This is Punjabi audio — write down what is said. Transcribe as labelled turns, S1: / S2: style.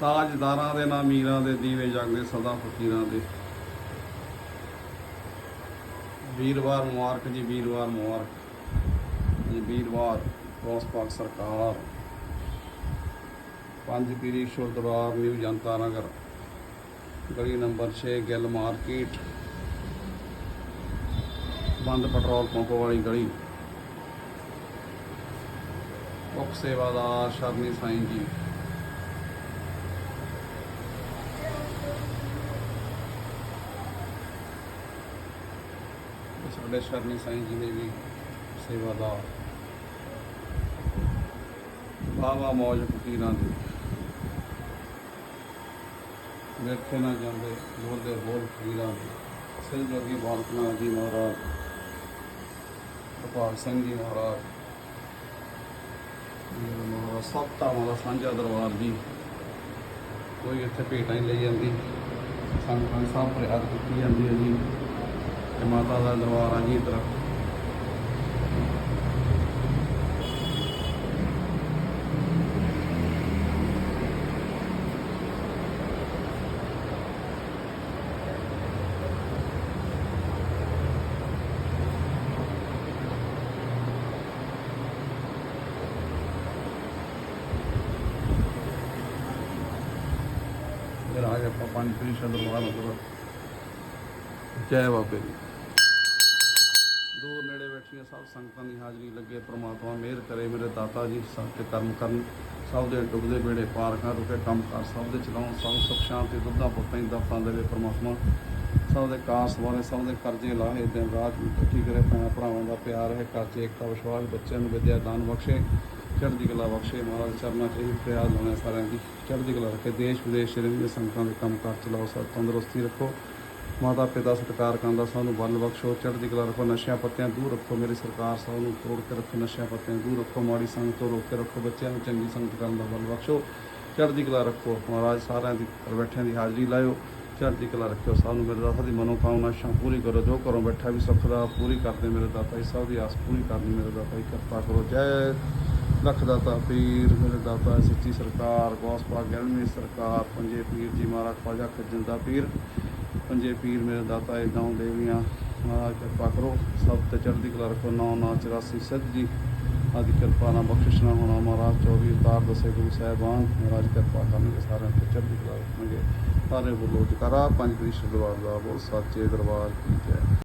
S1: ਤਾਜਦਾਰਾਂ ਦੇ ਨਾ, ਮੀਰਾਂ ਦੇ ਦੀਵੇ ਜਗਦੇ ਸਦਾ ਫਕੀਰਾਂ ਦੇ। ਵੀਰਵਾਰ ਮੁਬਾਰਕ ਜੀ, ਵੀਰਵਾਰ ਮੁਬਾਰਕ। ਜੀ, ਵੀਰਵਾਰ ਕ੍ਰੋਸ ਪਾਕ ਸਰਕਾਰ। ਪੰਜ ਪੀਰੀ ਸ਼ੁਰਦਵਾਰ ਨਿਊ ਜਨਤਾ ਨਗਰ। ਗਲੀ ਨੰਬਰ 6 ਗਿੱਲ ਮਾਰਕੀਟ। ਬੰਦ ਪੈਟਰੋਲ ਪੰਪ ਵਾਲੀ ਗਲੀ। ਮੁੱਖ ਸੇਵਾਦਾਰ ਸ਼ਰਨੀ ਸਾਈਂ ਜੀ। ਤੇ ਸਾਡੇ ਸ਼ਰਨੀ ਸਾਈਂ ਜੀ ਦੇ ਵੀ ਸੇਵਾਦਾਰ ਬਾਵਾ ਮੌਜ ਫਕੀਰਾਂ ਦੇ। ਵੇਖੇ ਨਾ ਜਾਂਦੇ ਬੋਲਦੇ ਬੋਲ ਫਕੀਰਾਂ ਦੇ। ਸਿਰ ਜੋਗੀ ਬਾਲਕਨਾ ਜੀ ਮਹਾਰਾਜ, ਗੋਪਾਲ ਸਿੰਘ ਜੀ ਮਹਾਰਾਜ ਮਹਾਰਾਜ, ਸਭ ਧਾਮਾਂ ਦਾ ਸਾਂਝਾ ਦਰਬਾਰ ਜੀ। ਕੋਈ ਇੱਥੇ ਭੇਟਾਂ ਹੀ ਲਈ ਜਾਂਦੀ। ਸਾਨੂੰ ਦੀ ਸਭ ਫਰਿਆਦ ਕੀਤੀ ਜਾਂਦੀ ਹੈ ਜੀ। ਤੇ ਮਾਤਾ ਦਾ ਦਰਬਾਰ ਆ ਜੀ ਇੱਧਰ ਫਿਰ ਜੈ ਬਾਬੇ। ਦੀ ਦੂਰ ਨੇੜੇ ਬੈਠੀਆਂ ਸਭ ਸੰਗਤਾਂ ਦੀ ਹਾਜ਼ਰੀ ਲੱਗੇ, ਪ੍ਰਮਾਤਮਾ ਮਿਹਰ ਕਰੇ, ਮੇਰੇ ਦਾਤਾ ਜੀ ਸਭ ਤੇ ਕਰਮ ਕਰਨ, ਸਭ ਦੇ ਡੁੱਬਦੇ ਬੇੜੇ ਪਾਰ ਕਰ ਰੁਕੇ, ਕੰਮ ਕਰ ਸਭ ਦੇ ਚਲਾਉਣ, ਸਭ ਸੁਖ ਸ਼ਾਂਤੀ, ਦੁੱਧਾਂ ਪੁੱਤਾਂ ਦੀ ਦਾਤਾਂ ਦੇਵੇ ਪ੍ਰਮਾਤਮਾ, ਸਭ ਦੇ ਕਾਸ ਵਾਲੇ ਸਭ ਦੇ ਕਰਜ਼ੇ ਲਾਹੇ, ਦਿਨ ਰਾਤ ਨੂੰ ਇਕੱਠੀ ਕਰੇ, ਭੈਣਾਂ ਭਰਾਵਾਂ ਦਾ ਪਿਆਰ ਹੈ ਕਰਜ਼ੇ 'ਚ ਏਕਤਾ, ਵਿਸ਼ਵਾਸ, ਬੱਚਿਆਂ ਨੂੰ ਵਿਦਿਆ, ਦਾਨ ਬਖਸ਼ੇ, ਚੜ੍ਹਦੀ ਕਲਾ ਬਖਸ਼ੇ, ਮਹਾਰਾਜ ਚਰਨਾਂ 'ਚ ਇਹ ਫਰਿਆਦ ਲਾਉਣੇ ਸਾਰਿਆਂ ਦੀ, ਚੜ੍ਹਦੀ ਕਲਾ ਰੱਖੇ ਦੇਸ਼ ਵਿਦੇਸ਼ 'ਚ ਸੰਗਤਾਂ ਦੇ ਕੰਮ ਕਾਰ ਚਲਾਓ, ਸਭ ਤੰਦਰੁਸਤੀ ਰੱਖੋ। ਮਾਤਾ ਪਿਤਾ ਸਤਿਕਾਰ ਕਰਨ ਦਾ ਸਭ ਨੂੰ ਬਲ ਬਖਸ਼ੋ ਚੜ੍ਹਦੀ ਕਲਾ ਰੱਖੋ, ਨਸ਼ਿਆਂ ਪੱਤਿਆਂ ਦੂਰ ਰੱਖੋ, ਮੇਰੀ ਸਰਕਾਰ ਸਭ ਨੂੰ ਤੋੜ ਕੇ ਰੱਖੋ, ਨਸ਼ਿਆਂ ਪੱਤਿਆਂ ਦੂਰ ਰੱਖੋ, ਮਾੜੀ ਸੰਗਤ ਤੋਂ ਰੋਕ ਕੇ ਰੱਖੋ, ਬੱਚਿਆਂ ਨੂੰ ਚੰਗੀ ਸੰਗਤ ਕਰਨ ਦਾ ਬਲ ਬਖਸ਼ੋ ਚੜ੍ਹਦੀ ਕਲਾ ਰੱਖੋ। ਮਹਾਰਾਜ ਸਾਰਿਆਂ ਦੀ ਬੈਠਿਆਂ ਦੀ ਹਾਜ਼ਰੀ ਲਾਇਓ, ਚੜ੍ਹਦੀ ਕਲਾ ਰੱਖਿਓ। ਸਭ ਨੂੰ ਮੇਰੇ ਦਾਤਾ ਦੀ ਮਨੋਕਾਮਨਾ ਸ਼ਾਂ ਪੂਰੀ ਕਰੋ, ਜੋ ਘਰੋਂ ਬੈਠਾ ਵੀ ਸੁੱਖ ਦਾ ਪੂਰੀ ਕਰਦੇ ਮੇਰੇ ਦਾਤਾ ਜੀ, ਸਭ ਦੀ ਆਸ ਪੂਰੀ ਕਰਨੀ ਮੇਰੇ ਦਾਤਾ ਜੀ, ਕਿਰਪਾ ਕਰੋ। ਜੈ ਲੱਖ ਦਾਤਾ ਪੀਰ, ਮੇਰੇ ਦਾਤਾ ਸੱਚੀ ਸਰਕਾਰ, ਗੌਸ ਪਾਕ ਗਿਆਨਵੀਂ ਸਰਕਾਰ, ਪੰਜੇ ਪੀਰ ਜੀ, ਮਹਾਰਾਜ ਖਵਾਜਾ ਖੱਜਲ ਦਾ ਪੀਰ। ਪੰਜੇ ਪੀਰ ਮੇਰੇ ਦਾਤਾ ਇਹ ਗਾਉਂ ਦੇਵੀਆਂ, ਮਹਾਰਾਜ ਕਿਰਪਾ ਕਰੋ। ਸਭ ਤੇ ਚੜ੍ਹਦੀ ਕਲਾ ਰੱਖੋ, ਨੌ ਨੌ 84 ਸਿੱਧ ਜੀ। ਆਦਿ ਕਿਰਪਾ ਨਾਲ ਬਖਸ਼ਿਸ਼ ਨਾ ਹੋਣਾ, ਮਹਾਰਾਜ 24 ਉਤਾਰ ਦਸੇ ਗੁਰੂ ਸਾਹਿਬਾਨ, ਮਹਾਰਾਜ ਕਿਰਪਾ ਕਰਨਗੇ, ਸਾਰਿਆਂ ਤੇ ਚੜ੍ਹਦੀ ਕਲਾ ਰੱਖਣਗੇ। ਸਾਰੇ ਬੋਲੋ ਜਕਾਰਾ, ਪੰਜ ਕ੍ਰਿਸ਼ਨ ਦਰਬਾਰ ਦਾ ਬੋਲ, ਸੱਚੇ ਦਰਬਾਰ ਕੀ ਜੈ।